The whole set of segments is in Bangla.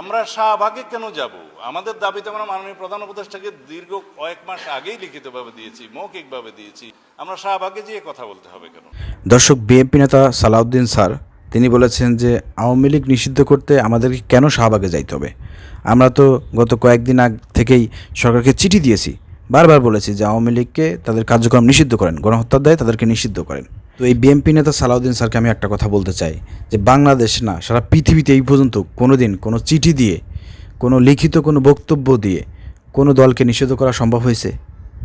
আমরা শাহবাগে কেন যাব? আমাদের দাবি তো আমরা মাননীয় প্রধান উপদেষ্টাকে দীর্ঘ কয়েক মাস আগেই লিখিতভাবে দিয়েছি, মৌখিকভাবে দিয়েছি। আমরা শাহবাগে যেয়ে কথা বলতে হবে কেন? দর্শক, বিএনপি নেতা সালাউদ্দিন স্যার, তিনি বলেছেন যে আওয়ামী লীগ নিষিদ্ধ করতে আমাদেরকে কেন শাহবাগে যাইতে হবে? আমরা তো গত কয়েকদিন আগ থেকেই সরকারকে চিঠি দিয়েছি, বারবার বলেছি যে আওয়ামী লীগকে তাদের কার্যক্রম নিষিদ্ধ করেন, গণহত্যার দায়ে তাদেরকে নিষিদ্ধ করেন। তো এই বিএনপি নেতা সালাউদ্দিন স্যারকে আমি একটা কথা বলতে চাই, যে বাংলাদেশ না, সারা পৃথিবীতে এই পর্যন্ত কোনো দিন কোনো চিঠি দিয়ে, কোনো লিখিত কোনো বক্তব্য দিয়ে কোনো দলকে নিষিদ্ধ করা সম্ভব হয়েছে?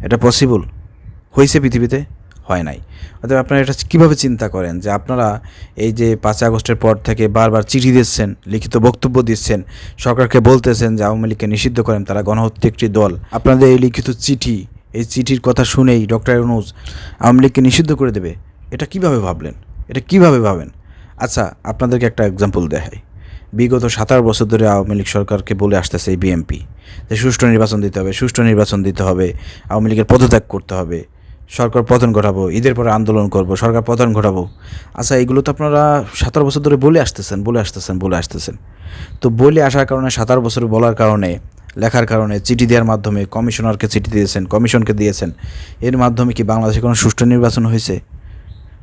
এটা পসিবল হয়েছে পৃথিবীতে? হয় নাই। অতএব আপনারা এটা কীভাবে চিন্তা করেন যে আপনারা এই যে পাঁচই আগস্টের পর থেকে বারবার চিঠি দিচ্ছেন, লিখিত বক্তব্য দিচ্ছেন, সরকারকে বলতেছেন যে আওয়ামী লীগকে নিষিদ্ধ করেন, তারা গণহত্যা একটি দল। আপনাদের এই লিখিত চিঠি, এই চিঠির কথা শুনেই ডক্টর ইউনুস আওয়ামী লীগকে নিষিদ্ধ করে দেবে? এটা কীভাবে ভাবলেন? এটা কীভাবে ভাবেন? আচ্ছা আপনাদেরকে একটা এক্সাম্পল দেখাই। বিগত সাতাশ বছর ধরে আওয়ামী লীগ সরকারকে বলে আসতেছে এই বিএমপি যে সুষ্ঠু নির্বাচন দিতে হবে, সুষ্ঠু নির্বাচন দিতে হবে, আওয়ামী লীগের পদত্যাগ করতে হবে, সরকার পতন ঘটাবো, ঈদের পরে আন্দোলন করব, সরকার পতন ঘটাবো। আচ্ছা এগুলো তো আপনারা সাতার বছর ধরে বলে আসতেছেন বলে আসতেছেন বলে আসতেছেন। তো বলে আসার কারণে সাতার বছর বলার কারণে, লেখার কারণে চিঠি দেওয়ার মাধ্যমে কমিশনারকে চিঠি দিয়েছেন, কমিশনকে দিয়েছেন। এর মাধ্যমে কি বাংলাদেশে কোনো সুষ্ঠু নির্বাচন হয়েছে?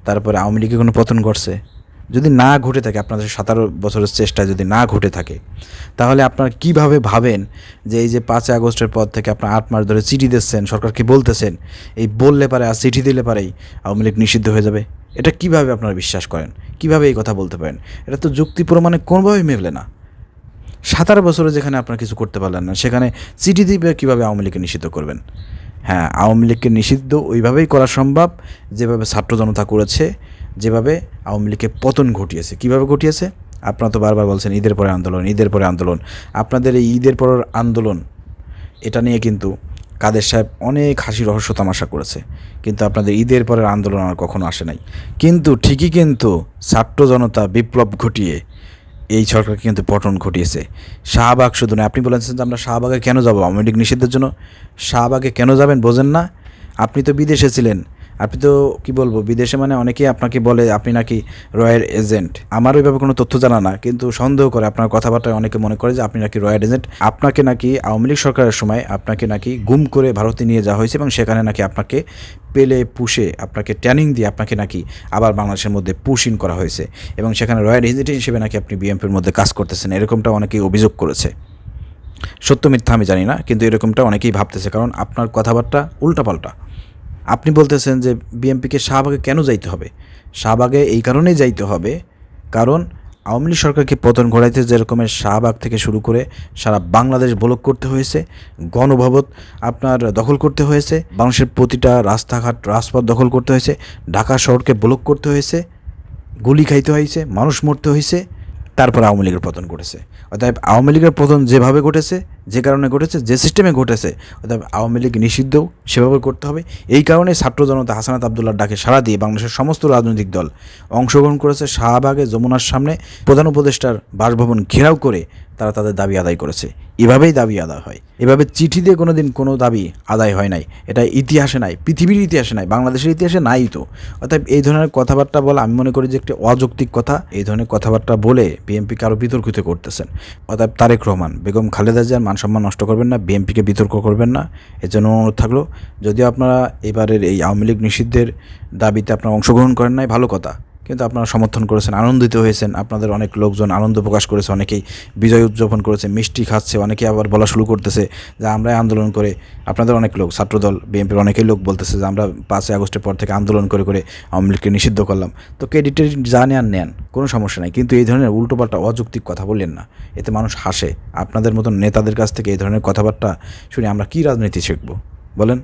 তারপরে আওয়ামী লীগে কোনো পতন ঘটছে, যদি না ঘটে থাকে, আপনাদের সাতারো বছরের চেষ্টা যদি না ঘটে থাকে, তাহলে আপনারা কীভাবে ভাবেন যে এই যে পাঁচই আগস্টের পর থেকে আপনার আট মাস ধরে চিঠি দিচ্ছেন সরকারকে বলতেছেন? এই বললে পারে আর চিঠি দিলে পারেই আওয়ামী লীগ নিষিদ্ধ হয়ে যাবে। এটা কীভাবে আপনারা বিশ্বাস করেন? কীভাবে এই কথা বলতে পারেন? এটা তো যুক্তি প্রমাণে কোনোভাবেই মেলে না। সাতারো বছরে যেখানে আপনারা কিছু করতে পারলেন না, সেখানে চিঠি দিবে কীভাবে আওয়ামী লীগকে নিষিদ্ধ করবেন? হ্যাঁ আওয়ামী লীগকে নিষিদ্ধ ওইভাবেই করা সম্ভব যেভাবে ছাত্র জনতা করেছে, যেভাবে আওয়ামী লীগকে পতন ঘটিয়েছে। কীভাবে ঘটিয়েছে? আপনারা তো বারবার বলছেন, ঈদের পরে আন্দোলন, ঈদের পরে আন্দোলন। আপনাদের এই ঈদের পর আন্দোলন, এটা নিয়ে কিন্তু কাদের সাহেব অনেক হাসি রহস্য তামাশা করেছে। কিন্তু আপনাদের ঈদের পরের আন্দোলন আর কখনো আসে নাই। কিন্তু ঠিকই কিন্তু ছাত্র জনতা বিপ্লব ঘটিয়ে এই সরকার কিন্তু পতন ঘটিয়েছে। শাহবাগ শুধু নয়, আপনি বলেছেন যে আমরা শাহবাগে কেন যাব? আওয়ামী লীগ নিষিদ্ধের জন্য শাহবাগে কেন যাবেন বোঝেন না। আপনি তো বিদেশে ছিলেন। আপনি তো কি বলব, বিদেশে মানে অনেকেই আপনাকে বলে আপনি নাকি রয়্যাল এজেন্ট। আমার ওইভাবে কোনো তথ্য জানা না, কিন্তু সন্দেহ করে আপনার কথাবার্তায় অনেকে মনে করে যে আপনি নাকি রয়্যাল এজেন্ট। আপনাকে নাকি আওয়ামী লীগ সরকারের সময় আপনাকে নাকি গুম করে ভারতে নিয়ে যাওয়া হয়েছে এবং সেখানে নাকি আপনাকে পেলে, পুষে, আপনাকে ট্যানিং দিয়ে আপনাকে নাকি আবার বাংলাদেশের মধ্যে পুশ ইন করা হয়েছে এবং সেখানে রয়্যাল এজেন্ট হিসেবে নাকি আপনি বিএমপির মধ্যে কাজ করতেছেন। এরকমটা অনেকেই অভিযোগ করেছে। সত্য মিথ্যা আমি জানি না, কিন্তু এরকমটা অনেকেই ভাবতেছে, কারণ আপনার কথাবার্তা উল্টাপাল্টা। আপনি বলতেছেন যে বিএমপিকে শাহবাগে কেন যাইতে হবে? শাহবাগে এই কারণেই যাইতে হবে কারণ আওয়ামী লীগ সরকারকে পতন ঘটাইতে যেরকমের শাহবাগ থেকে শুরু করে সারা বাংলাদেশ ব্লক করতে হয়েছে গণভবন আপনার দখল করতে হয়েছে, বাংলাদেশের প্রতিটা রাস্তাঘাট, রাজপথ দখল করতে হয়েছে, ঢাকা শহরকে ব্লক করতে হয়েছে, গুলি খাইতে হয়েছে, মানুষ মরতে হয়েছে, তারপর আওয়ামী লীগের পতন ঘটেছে। অতএব আওয়ামী লীগের পতন যেভাবে ঘটেছে যে কারণে ঘটেছে, যে সিস্টেমে ঘটেছে, অর্থাৎ আওয়ামী লীগ নিষিদ্ধ, সেভাবে করতে হবে। এই কারণে ছাত্র জনতা হাসানাত আবদুল্লার ডাকে সাড়া দিয়ে বাংলাদেশের সমস্ত রাজনৈতিক দল অংশগ্রহণ করেছে শাহবাগে যমুনার সামনে। প্রধান উপদেষ্টার বাসভবন ঘেরাও করে তারা তাদের দাবি আদায় করেছে। এভাবেই দাবি আদায় হয়। এভাবে চিঠি দিয়ে কোনো দিন কোনো দাবি আদায় হয় নাই। এটা ইতিহাসে নাই, পৃথিবীর ইতিহাসে নাই, বাংলাদেশের ইতিহাসে নাই তো। অর্থাৎ এই ধরনের কথাবার্তা বলা আমি মনে করি যে একটি অযৌক্তিক কথা। এই ধরনের কথাবার্তা বলে বিএনপিকে আরও বিতর্কিত করতেছেন। অর্থাৎ তারেক রহমান, বেগম খালেদা জিয়ার মান সম্মান নষ্ট করবেন না, বিএনপিকে বিতর্ক করবেন না। এর জন্য অনুরোধ থাকল, যদিও আপনারা এবারের এই আওয়ামী লীগ নিষিদ্ধের দাবিতে আপনারা অংশগ্রহণ করেন নাই, ভালো কথা। কিন্তু আপনারা সমর্থন করেছেন, আনন্দিত হয়েছেন। আপনাদের অনেক লোকজন আনন্দ প্রকাশ করেছে, অনেকেই বিজয় উদযাপন করেছে, মিষ্টি খাচ্ছে অনেকে আবার বলা শুরু করতেছে যে আমরাই আন্দোলন করে, আপনাদের অনেক লোক, ছাত্রদল, বিএনপির অনেকেই লোক বলতেছে যে আমরা পাঁচই আগস্টের পর থেকে আন্দোলন করে করে আওয়ামী লীগকে নিষিদ্ধ করলাম। তো ক্রেডিটের যা নেন নেন, কোনো সমস্যা নাই। কিন্তু এই ধরনের উল্টোপাল্টা অযৌক্তিক কথা বললেন না। এতে মানুষ হাসে। আপনাদের মতন নেতাদের কাছ থেকে এই ধরনের কথাবার্তা শুনে আমরা কী রাজনীতি শিখব? বলেন।